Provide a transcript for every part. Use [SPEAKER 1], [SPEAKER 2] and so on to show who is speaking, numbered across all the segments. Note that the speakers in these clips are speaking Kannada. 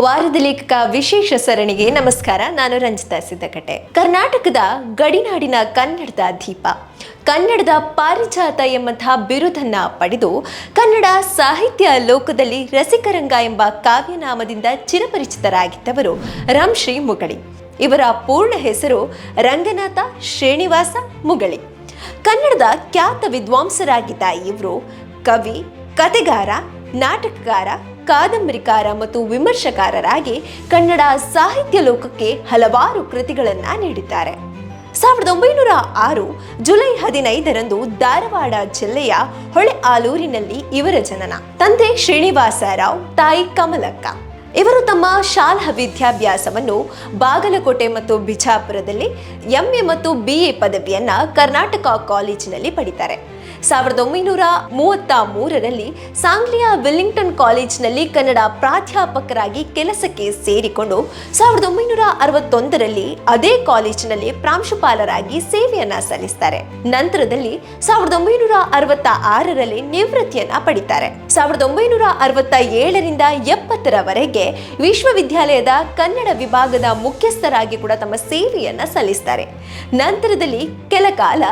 [SPEAKER 1] ವಾರದ ಲೇಖಕ ವಿಶೇಷ ಸರಣಿಗೆ ನಮಸ್ಕಾರ. ನಾನು ರಂಜಿತಾ ಸಿದ್ದಕಟೆ ಕರ್ನಾಟಕದ ಗಡಿನಾಡಿನ ಕನ್ನಡದ ದೀಪ, ಕನ್ನಡದ ಪಾರಿಜಾತ ಎಂಬಂತಹ ಬಿರುದನ್ನ ಪಡೆದು ಕನ್ನಡ ಸಾಹಿತ್ಯ ಲೋಕದಲ್ಲಿ ರಸಿಕರಂಗ ಎಂಬ ಕಾವ್ಯನಾಮದಿಂದ ಚಿರಪರಿಚಿತರಾಗಿದ್ದವರು ರಂಶ್ರೀ ಮುಗಳಿ. ಇವರ ಪೂರ್ಣ ಹೆಸರು ರಂಗನಾಥ ಶ್ರೀನಿವಾಸ ಮುಗಳಿ. ಕನ್ನಡದ ಖ್ಯಾತ ವಿದ್ವಾಂಸರಾಗಿದ್ದ ಇವರು ಕವಿ, ಕತೆಗಾರ ನಾಟಕಕಾರ ಕಾದಂಬರಿಕಾರ ಮತ್ತು ವಿಮರ್ಶಕಾರರಾಗಿ ಕನ್ನಡ ಸಾಹಿತ್ಯ ಲೋಕಕ್ಕೆ ಹಲವಾರು ಕೃತಿಗಳನ್ನು ನೀಡಿದ್ದಾರೆ. ಸಾವಿರದ ಒಂಬೈನೂರ ಆರು ಜುಲೈ ಹದಿನೈದರಂದು ಧಾರವಾಡ ಜಿಲ್ಲೆಯ ಹೊಳೆ ಆಲೂರಿನಲ್ಲಿ ಇವರ ಜನನ. ತಂದೆ ಶ್ರೀನಿವಾಸರಾವ್ ತಾಯಿ ಕಮಲಕ್ಕ. ಇವರು ತಮ್ಮ ಶಾಲಾ ವಿದ್ಯಾಭ್ಯಾಸವನ್ನು ಬಾಗಲಕೋಟೆ ಮತ್ತು ಬಿಜಾಪುರದಲ್ಲಿ ಎಂಎ ಮತ್ತು ಬಿಎ ಪದವಿಯನ್ನ ಕರ್ನಾಟಕ ಕಾಲೇಜಿನಲ್ಲಿ ಪಡಿತಾರೆ. ಸಾವಿರದ ಒಂಬೈನೂರ ಮೂವತ್ತ ಮೂರರಲ್ಲಿ ಸಾಂಗ್ಲಿಯಾ ವಿಲ್ಲಿಂಗ್ಟನ್ ಕಾಲೇಜಿನಲ್ಲಿ ಕನ್ನಡ ಪ್ರಾಧ್ಯಾಪಕರಾಗಿ ಕೆಲಸಕ್ಕೆ ಸೇರಿಕೊಂಡು ಸಾವಿರದ ಒಂಬೈನೂರ ಅರವತ್ತೊಂದರಲ್ಲಿ ಅದೇ ಕಾಲೇಜಿನಲ್ಲಿ ಪ್ರಾಂಶುಪಾಲರಾಗಿ ಸೇವೆಯನ್ನ ಸಲ್ಲಿಸ್ತಾರೆ. ನಂತರದಲ್ಲಿ ಸಾವಿರದ ಒಂಬೈನೂರ ಅರವತ್ತ ಆರರಲ್ಲಿ ನಿವೃತ್ತಿಯನ್ನ ಪಡಿತಾರೆ. ಸಾವಿರದ ಒಂಬೈನೂರ ಅರವತ್ತ ಏಳರಿಂದ ಎಪ್ಪತ್ತರವರೆಗೆ ವಿಶ್ವವಿದ್ಯಾಲಯದ ಕನ್ನಡ ವಿಭಾಗದ ಮುಖ್ಯಸ್ಥರಾಗಿ ಕೂಡ ತಮ್ಮ ಸೇವೆಯನ್ನ ಸಲ್ಲಿಸ್ತಾರೆ. ನಂತರದಲ್ಲಿ ಕೆಲ ಕಾಲ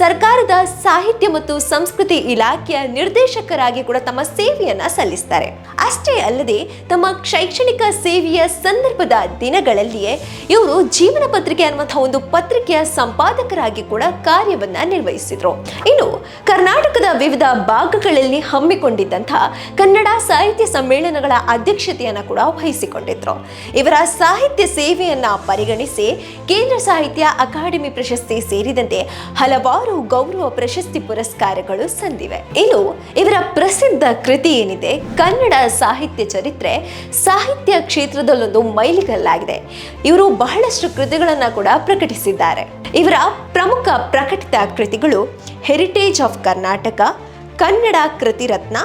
[SPEAKER 1] ಸರ್ಕಾರದ ಸಾಹಿತ್ಯ ಮತ್ತು ಸಂಸ್ಕೃತಿ ಇಲಾಖೆಯ ನಿರ್ದೇಶಕರಾಗಿ ಕೂಡ ತಮ್ಮ ಸೇವೆಯನ್ನ ಸಲ್ಲಿಸ್ತಾರೆ. ಅಷ್ಟೇ ಅಲ್ಲದೆ ತಮ್ಮ ಶೈಕ್ಷಣಿಕ ಸೇವೆಯ ಸಂದರ್ಭದ ದಿನಗಳಲ್ಲಿಯೇ ಇವರು ಜೀವನ ಪತ್ರಿಕೆ ಅನ್ನುವಂತಹ ಒಂದು ಪತ್ರಿಕೆಯ ಸಂಪಾದಕರಾಗಿ ಕೂಡ ಕಾರ್ಯವನ್ನ ನಿರ್ವಹಿಸಿದ್ರು. ಇನ್ನು ಕರ್ನಾಟಕದ ವಿವಿಧ ಭಾಗಗಳಲ್ಲಿ ಹಮ್ಮಿಕೊಂಡಿದ್ದಂತಹ ಕನ್ನಡ ಸಾಹಿತ್ಯ ಸಮ್ಮೇಳನಗಳ ಅಧ್ಯಕ್ಷತೆಯನ್ನ ಕೂಡ ವಹಿಸಿಕೊಂಡಿದ್ರು ಇವರ ಸಾಹಿತ್ಯ ಸೇವೆಯನ್ನ ಪರಿಗಣಿಸಿ ಕೇಂದ್ರ ಸಾಹಿತ್ಯ ಅಕಾಡೆಮಿ ಪ್ರಶಸ್ತಿ ಸೇರಿದಂತೆ ಹಲವಾರು ಗೌರವ ಪ್ರಶಸ್ತಿ ಪುರಸ್ಕಾರಗಳು ಸಂದಿವೆ. ಇನ್ನು ಇವರ ಪ್ರಸಿದ್ಧ ಕೃತಿ ಏನಿದೆ? ಕನ್ನಡ ಸಾಹಿತ್ಯ ಚರಿತ್ರೆ ಸಾಹಿತ್ಯ ಕ್ಷೇತ್ರದಲ್ಲೊಂದು ಮೈಲಿಗಲ್ಲಾಗಿದೆ. ಇವರು ಬಹಳಷ್ಟು ಕೃತಿಗಳನ್ನ ಕೂಡ ಪ್ರಕಟಿಸಿದ್ದಾರೆ. ಇವರ ಪ್ರಮುಖ ಪ್ರಕಟಿತ ಕೃತಿಗಳು ಹೆರಿಟೇಜ್ ಆಫ್ ಕರ್ನಾಟಕ ಕನ್ನಡ ಕೃತಿರತ್ನ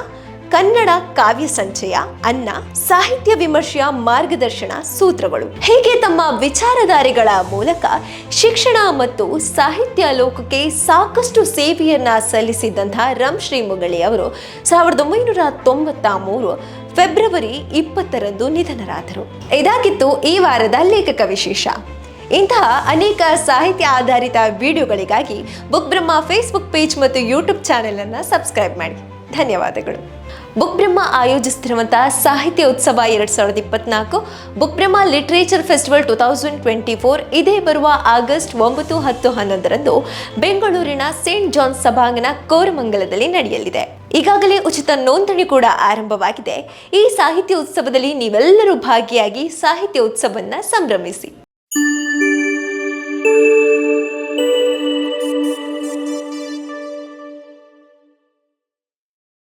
[SPEAKER 1] ಕನ್ನಡ ಕಾವ್ಯ ಸಂಚಯ, ಅನ್ನ, ಸಾಹಿತ್ಯ ವಿಮರ್ಶೆಯ ಮಾರ್ಗದರ್ಶನ ಸೂತ್ರಗಳು. ಹೀಗೆ ತಮ್ಮ ವಿಚಾರಧಾರೆಗಳ ಮೂಲಕ ಶಿಕ್ಷಣ ಮತ್ತು ಸಾಹಿತ್ಯ ಲೋಕಕ್ಕೆ ಸಾಕಷ್ಟು ಸೇವೆಯನ್ನ ಸಲ್ಲಿಸಿದ್ದಂತಹ ರಂ ಶ್ರೀ ಅವರು ಸಾವಿರದ ಒಂಬೈನೂರ ತೊಂಬತ್ತ ಮೂರು ಫೆಬ್ರವರಿ ಇಪ್ಪತ್ತರಂದು ನಿಧನರಾದರು. ಇದಾಗಿತ್ತು ಈ ವಾರದ ಲೇಖಕ ವಿಶೇಷ. ಇಂತಹ ಅನೇಕ ಸಾಹಿತ್ಯ ಆಧಾರಿತ ವಿಡಿಯೋಗಳಿಗಾಗಿ ಬುಕ್ ಬ್ರಹ್ಮ ಫೇಸ್ಬುಕ್ ಪೇಜ್ ಮತ್ತು ಯೂಟ್ಯೂಬ್ ಚಾನೆಲ್ ಅನ್ನು ಸಬ್ಸ್ಕ್ರೈಬ್ ಮಾಡಿ. ಧನ್ಯವಾದಗಳು. ಬುಕ್ ಬ್ರಹ್ಮ ಸಾಹಿತ್ಯ ಉತ್ಸವ ಎರಡ್ ಸಾವಿರದ ಇಪ್ಪತ್ನಾಲ್ಕು, book Brahma literature festival two thousand twenty four ಇದೇ ಬರುವ ಆಗಸ್ಟ್ ಒಂಬತ್ತು ಹತ್ತು ಹನ್ನೊಂದರಂದು ಬೆಂಗಳೂರಿನ ಸೇಂಟ್ ಜಾನ್ಸ್ ಸಭಾಂಗಣ ಕೋರಮಂಗಲದಲ್ಲಿ ನಡೆಯಲಿದೆ. ಈಗಾಗಲೇ ಉಚಿತ ನೋಂದಣಿ ಕೂಡ ಆರಂಭವಾಗಿದೆ. ಈ ಸಾಹಿತ್ಯ ಉತ್ಸವದಲ್ಲಿ ನೀವೆಲ್ಲರೂ ಭಾಗಿಯಾಗಿ ಸಾಹಿತ್ಯ ಉತ್ಸವವನ್ನು ಸಂಭ್ರಮಿಸಿ.